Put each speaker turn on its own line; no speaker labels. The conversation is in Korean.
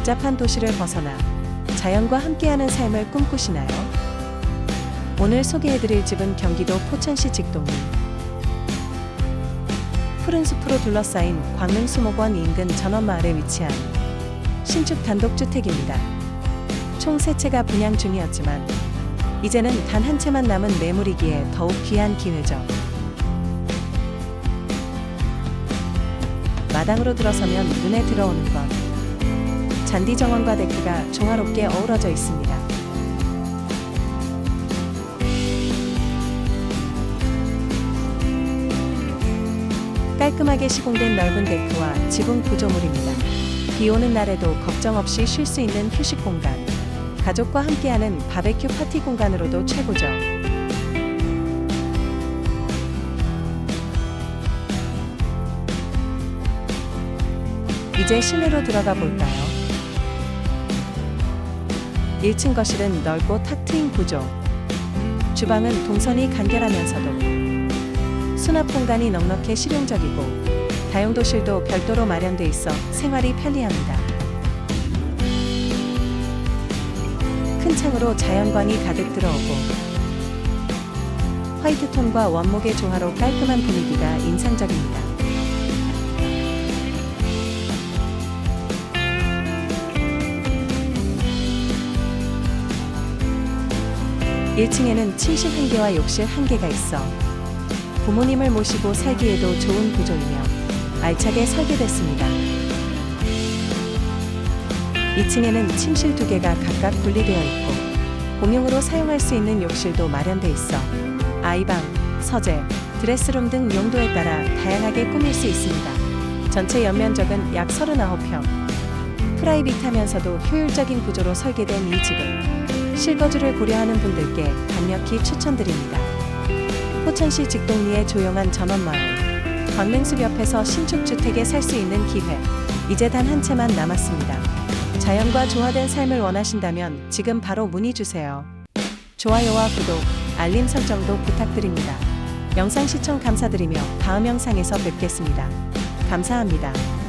복잡한 도시를 벗어나 자연과 함께하는 삶을 꿈꾸시나요? 오늘 소개해드릴 집은 경기도 포천시 직동리. 푸른 숲으로 둘러싸인 광릉수목원 인근 전원마을에 위치한 신축 단독주택입니다. 총세 채가 분양 중이었지만 이제는 단 한 채만 남은 매물이기에 더욱 귀한 기회죠. 마당으로 들어서면 눈에 들어오는 건 잔디 정원과 데크가 조화롭게 어우러져 있습니다. 깔끔하게 시공된 넓은 데크와 지붕 구조물입니다. 비 오는 날에도 걱정 없이 쉴 수 있는 휴식 공간. 가족과 함께하는 바베큐 파티 공간으로도 최고죠. 이제 실내로 들어가 볼까요? 1층 거실은 넓고 탁 트인 구조. 주방은 동선이 간결하면서도 수납 공간이 넉넉해 실용적이고 다용도실도 별도로 마련돼 있어 생활이 편리합니다. 큰 창으로 자연광이 가득 들어오고 화이트 톤과 원목의 조화로 깔끔한 분위기가 인상적입니다. 1층에는 침실 한 개와 욕실 한 개가 있어 부모님을 모시고 살기에도 좋은 구조이며 알차게 설계됐습니다. 2층에는 침실 두 개가 각각 분리되어 있고 공용으로 사용할 수 있는 욕실도 마련돼 있어 아이방, 서재, 드레스룸 등 용도에 따라 다양하게 꾸밀 수 있습니다. 전체 연면적은 약 39평. 프라이빗하면서도 효율적인 구조로 설계된 이 집은 실거주를 고려하는 분들께 강력히 추천드립니다. 포천시 직동리의 조용한 전원마을, 광릉숲 옆에서 신축 주택에 살 수 있는 기회, 이제 단 한 채만 남았습니다. 자연과 조화된 삶을 원하신다면 지금 바로 문의 주세요. 좋아요와 구독, 알림 설정도 부탁드립니다. 영상 시청 감사드리며 다음 영상에서 뵙겠습니다. 감사합니다.